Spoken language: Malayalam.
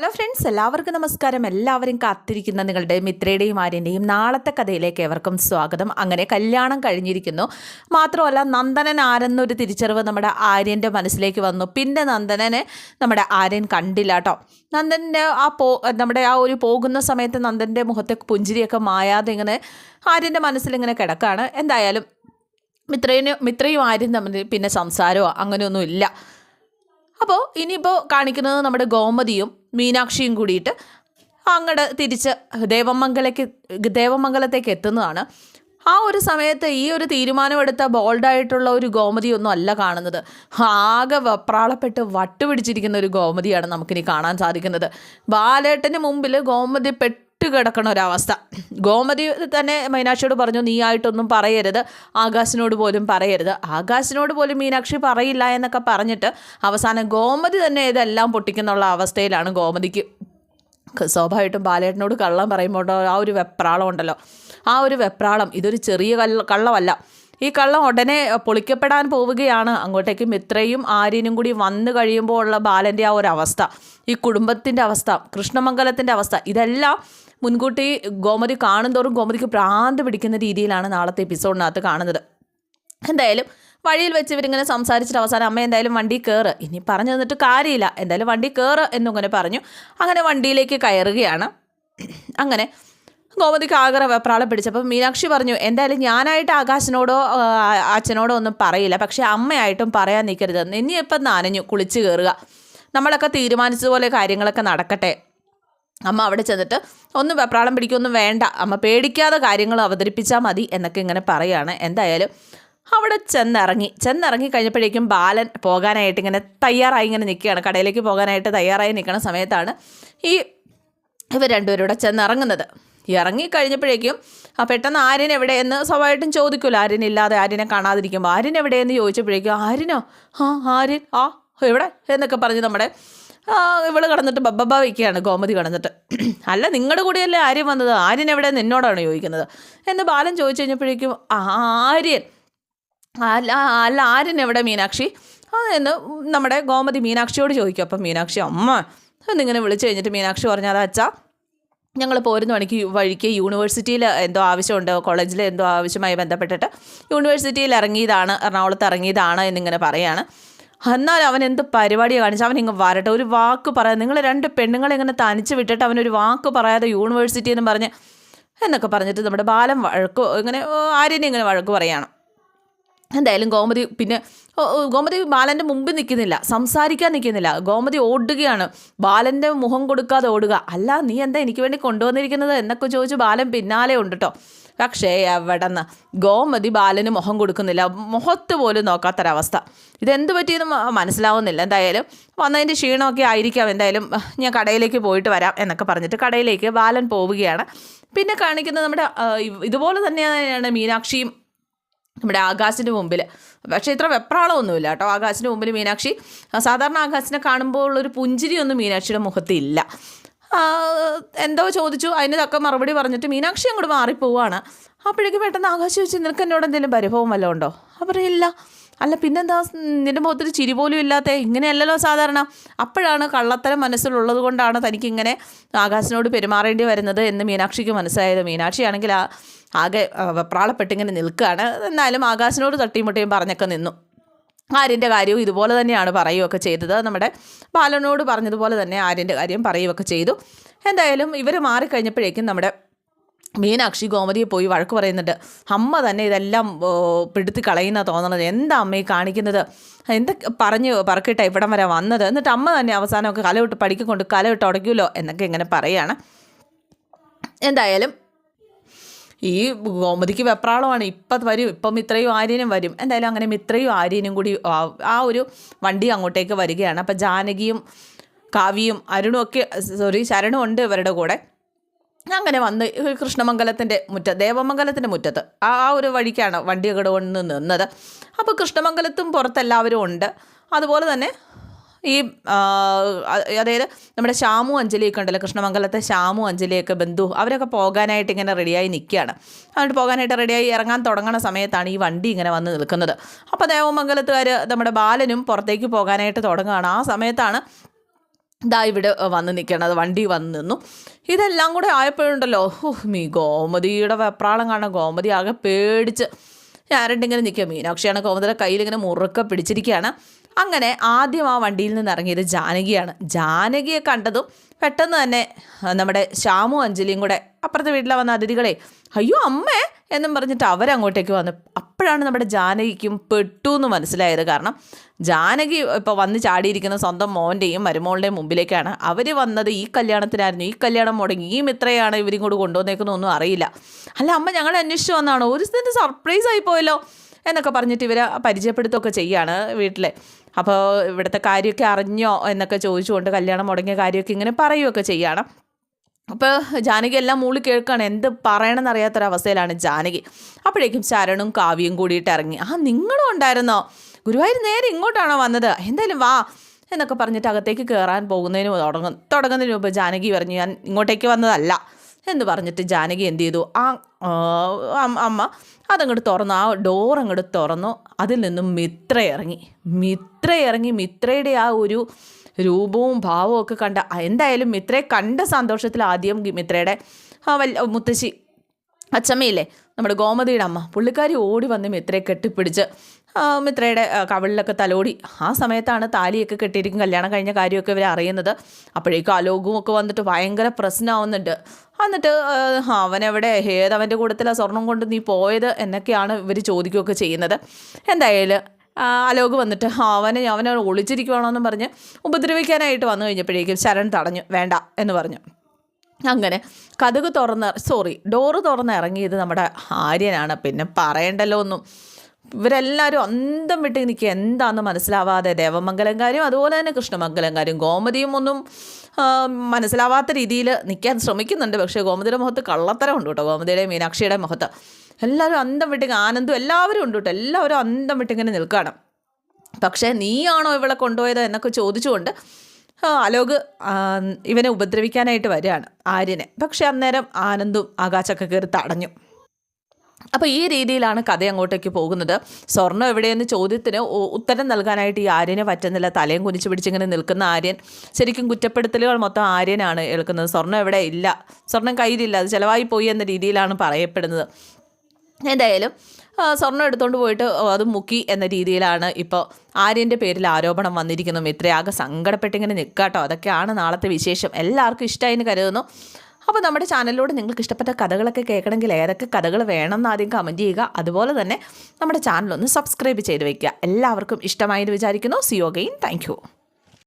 ഹലോ ഫ്രണ്ട്സ് എല്ലാവർക്കും നമസ്കാരം. എല്ലാവരും കാത്തിരിക്കുന്ന നിങ്ങളുടെ മിത്രയുടെയും ആര്യന്റെയും നാളത്തെ കഥയിലേക്ക് ഏവർക്കും സ്വാഗതം. അങ്ങനെ കല്യാണം കഴിഞ്ഞിരിക്കുന്നു. മാത്രമല്ല നന്ദനൻ ആരെന്നൊരു തിരിച്ചറിവ് നമ്മുടെ ആര്യന്റെ മനസ്സിലേക്ക് വന്നു. പിന്നെ നന്ദനനെ നമ്മുടെ ആര്യൻ കണ്ടില്ല കേട്ടോ. നന്ദന്റെ ആ പോ നമ്മുടെ ആ ഒരു പോകുന്ന സമയത്ത് നന്ദന്റെ മുഖത്തെ പുഞ്ചിരിയൊക്കെ മായാതെ ഇങ്ങനെ ആര്യന്റെ മനസ്സിലിങ്ങനെ കിടക്കാണ്. എന്തായാലും മിത്രയും മിത്രയും ആര്യം തമ്മിൽ പിന്നെ സംസാരമോ അങ്ങനെയൊന്നും ഇല്ല അപ്പോൾ ഇനിയിപ്പോൾ കാണിക്കുന്നത് നമ്മുടെ ഗോമതിയും മീനാക്ഷിയും കൂടിയിട്ട് അങ്ങോട്ട് തിരിച്ച് ദേവമംഗലയ്ക്ക് ദേവമംഗലത്തേക്ക് എത്തുന്നതാണ്. ആ ഒരു സമയത്ത് ഈ ഒരു തീരുമാനമെടുത്ത ബോൾഡായിട്ടുള്ള ഒരു ഗോമതിയൊന്നും അല്ല കാണുന്നത്. ആകെ വെപ്രാളപ്പെട്ട് വട്ടുപിടിച്ചിരിക്കുന്ന ഒരു ഗോമതിയാണ് നമുക്കിനി കാണാൻ സാധിക്കുന്നത്. ബാലേട്ടന് മുമ്പിൽ ഗോമതി പെട്ട് കിടക്കണ ഒരവസ്ഥ. ഗോമതി തന്നെ മീനാക്ഷിയോട് പറഞ്ഞു നീ ആയിട്ടൊന്നും പറയരുത്. ആകാശിനോട് പോലും പറയരുത്. ആകാശിനോട് പോലും മീനാക്ഷി പറയില്ല എന്നൊക്കെ പറഞ്ഞിട്ട് അവസാനം ഗോമതി തന്നെ ഇതെല്ലാം പൊട്ടിക്കുന്നുള്ള അവസ്ഥയിലാണ് ഗോമതിക്ക്. സ്വാഭാവികമായിട്ടും ബാലേട്ടനോട് കള്ളം പറയുമ്പോൾ ആ ഒരു വെപ്രാളം ഉണ്ടല്ലോ. ആ ഒരു വെപ്രാളം ഇതൊരു ചെറിയ കള്ള കള്ളമല്ല. ഈ കള്ളം ഉടനെ പൊളിക്കപ്പെടാൻ പോവുകയാണ്. അങ്ങോട്ടേക്ക് മിത്രയും ആര്യനും കൂടി വന്നു കഴിയുമ്പോൾ ഉള്ള ബാലന്റെ ആ ഒരു അവസ്ഥ ഈ കുടുംബത്തിന്റെ അവസ്ഥ കൃഷ്ണമംഗലത്തിന്റെ അവസ്ഥ ഇതെല്ലാം മുൻകൂട്ടി ഗോമതി കാണുന്തോറും ഗോമതിക്ക് പ്രാന്ത് പിടിക്കുന്ന രീതിയിലാണ് നാളത്തെ എപ്പിസോഡിനകത്ത് കാണുന്നത്. എന്തായാലും വഴിയിൽ വെച്ച് ഇവരിങ്ങനെ സംസാരിച്ചിട്ട് അവസാനം അമ്മ എന്തായാലും വണ്ടി കയറ് ഇനി പറഞ്ഞു തന്നിട്ട് കാര്യമില്ല. എന്തായാലും വണ്ടി കയറ് എന്നിങ്ങനെ പറഞ്ഞു. അങ്ങനെ വണ്ടിയിലേക്ക് കയറുകയാണ്. അങ്ങനെ ഗോമതിക്ക് ആഗ്രഹ വെപ്രാളം പിടിച്ചപ്പോൾ മീനാക്ഷി പറഞ്ഞു എന്തായാലും ഞാനായിട്ട് ആകാശിനോടോ അച്ഛനോടോ ഒന്നും പറയില്ല. പക്ഷേ അമ്മയായിട്ടും പറയാൻ നിൽക്കരുത് ഇനിയിപ്പം നനഞ്ഞു കുളിച്ച് കയറുക നമ്മളൊക്കെ തീരുമാനിച്ചതുപോലെ കാര്യങ്ങളൊക്കെ നടക്കട്ടെ. അമ്മ അവിടെ ചെന്നിട്ട് ഒന്നും വെപ്രാളം പിടിക്കൊന്നും വേണ്ട. അമ്മ പേടിക്കാതെ കാര്യങ്ങൾ അവതരിപ്പിച്ചാൽ മതി എന്നൊക്കെ ഇങ്ങനെ പറയുകയാണ് എന്തായാലും അവിടെ ചെന്നിറങ്ങി. ചെന്നിറങ്ങി കഴിഞ്ഞപ്പോഴേക്കും ബാലൻ പോകാനായിട്ട് ഇങ്ങനെ തയ്യാറായി ഇങ്ങനെ നിൽക്കുകയാണ്. കടയിലേക്ക് പോകാനായിട്ട് തയ്യാറായി നിൽക്കുന്ന സമയത്താണ് ഈ ഇവർ രണ്ടുപേരും ഇവിടെ ചെന്നിറങ്ങുന്നത്. ഇറങ്ങി കഴിഞ്ഞപ്പോഴേക്കും ആ പെട്ടെന്ന് ആര്യൻ എവിടെയെന്ന് സ്വാഭാവികമായിട്ടും ചോദിക്കുമല്ലോ ആര്യനില്ലാതെ ആര്യനെ കാണാതിരിക്കുമ്പോൾ ആര്യൻ എവിടെയെന്ന് ചോദിച്ചപ്പോഴേക്കും ആര്യനോ? ആ ആര്യൻ? ആ എവിടെ? എന്നൊക്കെ പറഞ്ഞ് നമ്മുടെ ഇവൾ കടന്നിട്ട് ബബ്ബ വയ്ക്കുകയാണ് ഗോമതി കടന്നിട്ട്. അല്ല നിങ്ങളുടെ കൂടെയല്ലേ ആര്യൻ വന്നത്? ആര്യൻ എവിടെ? നിന്നോടാണ് ചോദിക്കുന്നത്? എന്ന് ബാലൻ ചോദിച്ചു കഴിഞ്ഞപ്പോഴേക്കും ആര്യൻ. അല്ല അല്ല ആര്യൻ എവിടെ മീനാക്ഷി? എന്ന് നമ്മുടെ ഗോമതി മീനാക്ഷിയോട് ചോദിക്കും. അപ്പം മീനാക്ഷി അമ്മ. എന്നിങ്ങനെ വിളിച്ചു കഴിഞ്ഞിട്ട് മീനാക്ഷി പറഞ്ഞാൽ അച്ഛാ ഞങ്ങൾ പോരുന്ന മണിക്ക് വഴിക്ക് യൂണിവേഴ്സിറ്റിയിൽ എന്തോ ആവശ്യമുണ്ട് കോളേജിൽ എന്തോ ആവശ്യമായി ബന്ധപ്പെട്ടിട്ട് യൂണിവേഴ്സിറ്റിയിൽ ഇറങ്ങിയതാണ് എറണാകുളത്ത് ഇറങ്ങിയതാണ് എന്നിങ്ങനെ പറയാണ്. എന്നാൽ അവൻ എന്ത് പരിപാടിയാണ് കാണിച്ചു അവൻ ഇങ്ങ് വരട്ടെ. ഒരു വാക്ക് പറയാതെ നിങ്ങൾ രണ്ട് പെണ്ണുങ്ങളെ ഇങ്ങനെ തനിച്ച് വിട്ടിട്ട് അവനൊരു വാക്ക് പറയാതെ യൂണിവേഴ്സിറ്റി എന്ന് പറഞ്ഞ് എന്നൊക്കെ പറഞ്ഞിട്ട് നമ്മുടെ ബാലം വഴക്ക് ഇങ്ങനെ ആര്യനെ ഇങ്ങനെ വഴക്ക് പറയാണ്. എന്തായാലും ഗോമതി പിന്നെ ഗോമതി ബാലന്റെ മുമ്പിൽ നിൽക്കുന്നില്ല സംസാരിക്കാൻ നിൽക്കുന്നില്ല. ഗോമതി ഓടുകയാണ്. ബാലന്റെ മുഖം കൊടുക്കാതെ ഓടുക. അല്ല നീ എന്താ എനിക്ക് വേണ്ടി കൊണ്ടുവന്നിരിക്കുന്നത് എന്നൊക്കെ ചോദിച്ച് ബാലൻ പിന്നാലെ ഉണ്ട് കേട്ടോ പക്ഷേ എവിടെന്ന്? ഗോമതി ബാലന് മുഖം കൊടുക്കുന്നില്ല. മുഖത്ത് പോലും നോക്കാത്തൊരവസ്ഥ. ഇതെന്ത് പറ്റിയെന്ന് മനസ്സിലാവുന്നില്ല. എന്തായാലും വന്നതിന്റെ ക്ഷീണമൊക്കെ ആയിരിക്കാം. എന്തായാലും ഞാൻ കടയിലേക്ക് പോയിട്ട് വരാം എന്നൊക്കെ പറഞ്ഞിട്ട് കടയിലേക്ക് ബാലൻ പോവുകയാണ്. പിന്നെ കാണിക്കുന്നത് നമ്മുടെ ഇതുപോലെ തന്നെയാണ് മീനാക്ഷിയും നമ്മുടെ ആകാശിന്റെ മുമ്പിൽ പക്ഷേ ഇത്ര വെപ്രാളമൊന്നുമില്ല കേട്ടോ. ആകാശിന്റെ മുമ്പിൽ മീനാക്ഷി സാധാരണ ആകാശിനെ കാണുമ്പോൾ ഉള്ളൊരു പുഞ്ചിരിയൊന്നും മീനാക്ഷിയുടെ മുഖത്തില്ല. എന്തോ ചോദിച്ചു. അതിന് തക്ക മറുപടി പറഞ്ഞിട്ട് മീനാക്ഷി അങ്ങോട്ട് മാറിപ്പോവാണ്. അപ്പോഴേക്കും പെട്ടെന്ന് ആകാശം ചോദിച്ചു നിനക്ക് എന്നോട് എന്തെങ്കിലും പരിഭവം വല്ലതും ഉണ്ടോ? അപ്പോൾ ഇല്ല. അല്ല പിന്നെന്താ? നിന്റെ മുഖത്തിൽ ചിരി പോലും ഇല്ലാത്ത ഇങ്ങനെയല്ലല്ലോ സാധാരണ. അപ്പോഴാണ് കള്ളത്തരം മനസ്സിലുള്ളത് കൊണ്ടാണ് തനിക്കിങ്ങനെ ആകാശിനോട് പെരുമാറേണ്ടി വരുന്നത് എന്ന് മീനാക്ഷിക്ക് മനസ്സിലായത്. മീനാക്ഷിയാണെങ്കിൽ ആ ആകെ വെപ്രാളപ്പെട്ടിങ്ങനെ നിൽക്കുകയാണ്. എന്നാലും ആകാശിനോട് തട്ടിമുട്ടിയും പറഞ്ഞൊക്കെ നിന്നു. ആര്യന്റെ കാര്യവും ഇതുപോലെ തന്നെയാണ് പറയുകയൊക്കെ ചെയ്തത്. നമ്മുടെ ബാലനോട് പറഞ്ഞതുപോലെ തന്നെ ആര്യന്റെ കാര്യം പറയുകയൊക്കെ ചെയ്തു. എന്തായാലും ഇവർ മാറിക്കഴിഞ്ഞപ്പോഴേക്കും നമ്മുടെ മീനാക്ഷി ഗോമതിയെ പോയി വഴക്ക് പറയുന്നുണ്ട്. അമ്മ തന്നെ ഇതെല്ലാം പിടുത്തി കളയുന്ന തോന്നണത്. എന്താ അമ്മയെ കാണിക്കുന്നത്? എന്തൊക്കെ പറഞ്ഞ് പറക്കിട്ട ഇവിടം വരെ വന്നത്? എന്നിട്ട് അമ്മ തന്നെ അവസാനമൊക്കെ കലവിട്ട് പഠിക്കൊണ്ട് കലവിട്ട് ഉടയ്ക്കുമല്ലോ എന്നൊക്കെ ഇങ്ങനെ പറയുകയാണ് എന്തായാലും ഈ ഗോമതിക്ക് വെപ്രാളമാണ്. ഇപ്പം വരും. ഇപ്പം ഇത്രയും ആര്യനും വരും. എന്തായാലും അങ്ങനെ ഇത്രയും ആര്യനും കൂടി ആ ഒരു വണ്ടി അങ്ങോട്ടേക്ക് വരികയാണ്. അപ്പം ജാനകിയും കാവ്യയും അരുണും ഒക്കെ സോറി ശരണും ഉണ്ട് ഇവരുടെ കൂടെ. അങ്ങനെ വന്ന് കൃഷ്ണമംഗലത്തിന്റെ മുറ്റത്ത് ദേവമംഗലത്തിന്റെ മുറ്റത്ത് ആ ഒരു വഴിക്കാണ് വണ്ടി കൊണ്ട് നിന്നത്. അപ്പോൾ കൃഷ്ണമംഗലത്തും പുറത്തെല്ലാവരും ഉണ്ട്. അതുപോലെ തന്നെ ഈ അതായത് നമ്മുടെ ശ്യാമു അഞ്ജലിയൊക്കെ ഉണ്ടല്ലോ കൃഷ്ണമംഗലത്തെ ശ്യാമു അഞ്ജലിയൊക്കെ ബന്ധു അവരൊക്കെ പോകാനായിട്ട് ഇങ്ങനെ റെഡിയായി നിൽക്കുകയാണ് അതുകൊണ്ട് പോകാനായിട്ട് റെഡിയായി ഇറങ്ങാൻ തുടങ്ങുന്ന സമയത്താണ് ഈ വണ്ടി ഇങ്ങനെ വന്ന് നിൽക്കുന്നത്. അപ്പോൾ ദേവമംഗലത്തുകാർ നമ്മുടെ ബാലനും പുറത്തേക്ക് പോകാനായിട്ട് തുടങ്ങുകയാണ് ആ സമയത്താണ് ഇതാ ഇവിടെ വന്ന് നിൽക്കണത് വണ്ടി വന്ന് നിന്നു. ഇതെല്ലാം കൂടെ ആയപ്പോഴുണ്ടല്ലോ. മീ ഗോമതിയുടെ വെപ്രാളം കാണാൻ ഗോമതി ആകെ പേടിച്ച് ഞാരണ്ടിങ്ങനെ നിൽക്കുക. മീനാക്ഷിയാണ് ഗോമതിയുടെ കയ്യിലിങ്ങനെ മുറുക്ക പിടിച്ചിരിക്കുകയാണ്. അങ്ങനെ ആദ്യം ആ വണ്ടിയിൽ നിന്ന് ഇറങ്ങിയത് ജാനകിയാണ്. ജാനകിയെ കണ്ടതും പെട്ടെന്ന് തന്നെ നമ്മുടെ ശ്യാമു അഞ്ജലിയും കൂടെ അപ്പുറത്തെ വീട്ടിലെ വന്ന അതിഥികളെ അയ്യോ അമ്മേ എന്നും പറഞ്ഞിട്ട് അവരങ്ങോട്ടേക്ക് വന്നു. അപ്പോഴാണ് നമ്മുടെ ജാനകിക്കും പെട്ടു എന്ന് മനസ്സിലായത്. കാരണം ജാനകി ഇപ്പോൾ വന്ന് ചാടിയിരിക്കുന്ന സ്വന്തം മോന്റെയും മരുമോളുടെയും മുമ്പിലേക്കാണ് അവർ വന്നത്. ഈ കല്യാണത്തിനായിരുന്നു. ഈ കല്യാണം മുടങ്ങി. ഈ മിത്രയാണ് ഇവരും കൂടെ കൊണ്ടുവന്നേക്കുന്നൊന്നും അറിയില്ല. അല്ല അമ്മ ഞങ്ങൾ അന്വേഷിച്ച് വന്നാണ്? ഒരു സ്ഥലത്ത് സർപ്രൈസ് ആയി പോയല്ലോ എന്നൊക്കെ പറഞ്ഞിട്ട് ഇവരെ പരിചയപ്പെടുത്തുകയൊക്കെ ചെയ്യാണ് വീട്ടിലെ. അപ്പോൾ ഇവിടുത്തെ കാര്യമൊക്കെ അറിഞ്ഞോ എന്നൊക്കെ ചോദിച്ചുകൊണ്ട് കല്യാണം മുടങ്ങിയ കാര്യമൊക്കെ ഇങ്ങനെ പറയുകയൊക്കെ ചെയ്യണം. അപ്പോൾ ജാനകി എല്ലാം മൂളി കേൾക്കുകയാണ് എന്ത് പറയണമെന്ന് അറിയാത്തൊരവസ്ഥയിലാണ് ജാനകി. അപ്പോഴേക്കും ശരണും കാവ്യയും കൂടിയിട്ട് ഇറങ്ങി. ആ നിങ്ങളും ഉണ്ടായിരുന്നോ? ഗുരുവായൂർ നേരെ ഇങ്ങോട്ടാണോ വന്നത്? എന്തായാലും വാ എന്നൊക്കെ പറഞ്ഞിട്ട് അകത്തേക്ക് കയറാൻ പോകുന്നതിന് തുടങ്ങും. തുടങ്ങുന്നതിന് മുമ്പ് ജാനകി പറഞ്ഞു ഞാൻ ഇങ്ങോട്ടേക്ക് വന്നതല്ല എന്ന് പറഞ്ഞിട്ട് ജാനകി എന്ത് ചെയ്തു? ആ അമ്മ അതങ്ങോട്ട് തുറന്നു. ആ ഡോർ അങ്ങോട്ട് തുറന്നു. അതിൽ നിന്നും മിത്ര ഇറങ്ങി. മിത്ര ഇറങ്ങി. മിത്രയുടെ ആ ഒരു രൂപവും ഭാവവും ഒക്കെ കണ്ട എന്തായാലും മിത്രയെ കണ്ട സന്തോഷത്തിൽ ആദ്യം മിത്രയുടെ വല്ല മുത്തശ്ശി അച്ചമ്മയില്ലേ നമ്മുടെ ഗോമതിയുടെ അമ്മ പുള്ളിക്കാരി ഓടി വന്ന് മിത്രയെ കെട്ടിപ്പിടിച്ച് മിത്രയുടെ കവിളിലൊക്കെ തലോടി. ആ സമയത്താണ് താലിയൊക്കെ കെട്ടിയിരിക്കും കല്യാണം കഴിഞ്ഞ കാര്യമൊക്കെ ഇവർ അറിയുന്നത്. അപ്പോഴേക്കും അലോകവും ഒക്കെ വന്നിട്ട് ഭയങ്കര പ്രശ്നമാവുന്നുണ്ട് എന്നിട്ട് അവനെവിടെ ഏതവന്റെ കൂട്ടത്തിലാണ് സ്വർണം കൊണ്ട് നീ പോയത് എന്നൊക്കെയാണ് ഇവർ ചോദിക്കുകയൊക്കെ ചെയ്യുന്നത്. എന്തായാലും അലോക് വന്നിട്ട് അവനെ അവനെ ഒളിച്ചിരിക്കുവാണോന്നും പറഞ്ഞ് ഉപദ്രവിക്കാനായിട്ട് വന്നു കഴിഞ്ഞപ്പോഴേക്കും ശരൺ തടഞ്ഞു. വേണ്ട എന്ന് പറഞ്ഞു. അങ്ങനെ കഥക് തുറന്ന് സോറി ഡോറ് തുറന്ന് ഇറങ്ങിയത് നമ്മുടെ ആര്യനാണ്. പിന്നെ പറയണ്ടല്ലോ ഒന്നും. ഇവരെല്ലാവരും അന്തം വിട്ട് എനിക്ക് എന്താണെന്ന് മനസ്സിലാവാതെ ദേവമംഗലംകാരും അതുപോലെ തന്നെ കൃഷ്ണമംഗലംകാരും ഗോമതിയും ഒന്നും മനസ്സിലാവാത്ത രീതിയിൽ നിൽക്കാൻ ശ്രമിക്കുന്നുണ്ട്. പക്ഷേ ഗോമതിയുടെ മുഖത്ത് കള്ളത്തരം ഉണ്ട് കേട്ടോ. ഗോമതിയുടെ മീനാക്ഷിയുടെ മുഖത്ത്. എല്ലാവരും അന്തം വിട്ട് ആനന്ദം എല്ലാവരും ഉണ്ട് കേട്ടോ. എല്ലാവരും അന്തം വിട്ടിങ്ങനെ നിൽക്കുകയാണ്. പക്ഷേ നീയാണോ ഇവളെ കൊണ്ടുപോയത് എന്നൊക്കെ ചോദിച്ചുകൊണ്ട് അലോക് ഇവനെ ഉപദ്രവിക്കാനായിട്ട് വരികയാണ് ആര്യനെ. പക്ഷേ അന്നേരം ആനന്ദും ആകാശമൊക്കെ കയറി തടഞ്ഞു. അപ്പോൾ ഈ രീതിയിലാണ് കഥ അങ്ങോട്ടേക്ക് പോകുന്നത്. സ്വർണം എവിടെയെന്ന് ചോദ്യത്തിന് ഉത്തരം നൽകാനായിട്ട് ഈ ആര്യനെ പറ്റുന്നില്ല. തലയും കുനിച്ച് പിടിച്ചിങ്ങനെ നിൽക്കുന്ന ആര്യൻ. ശരിക്കും കുറ്റപ്പെടുത്തലുകൾ മൊത്തം ആര്യനാണ് എടുക്കുന്നത് സ്വർണം എവിടെ ഇല്ല. സ്വർണം കയ്യിലില്ല. അത് ചിലവായി പോയി എന്ന രീതിയിലാണ് പറയപ്പെടുന്നത്. എന്തായാലും സ്വർണം എടുത്തുകൊണ്ട് പോയിട്ട് അത് മുക്കി എന്ന രീതിയിലാണ് ഇപ്പോൾ ആര്യന്റെ പേരിൽ ആരോപണം വന്നിരിക്കുന്നു. മിത്രയാകെ സങ്കടപ്പെട്ടിങ്ങനെ നിൽക്കാട്ടോ അതൊക്കെയാണ് നാളത്തെ വിശേഷം. എല്ലാവർക്കും ഇഷ്ടമായി എന്ന് കരുതുന്നു. അപ്പോൾ നമ്മുടെ ചാനലിലൂടെ നിങ്ങൾക്ക് ഇഷ്ടപ്പെട്ട കഥകളൊക്കെ കേൾക്കണമെങ്കിൽ ഏതൊക്കെ കഥകൾ വേണമെന്ന് ആദ്യം കമന്റ് ചെയ്യുക. അതുപോലെ തന്നെ നമ്മുടെ ചാനലൊന്ന് സബ്സ്ക്രൈബ് ചെയ്ത് വയ്ക്കുക എല്ലാവർക്കും ഇഷ്ടമായി എന്ന് വിചാരിക്കുന്നു സിയോഗയും താങ്ക്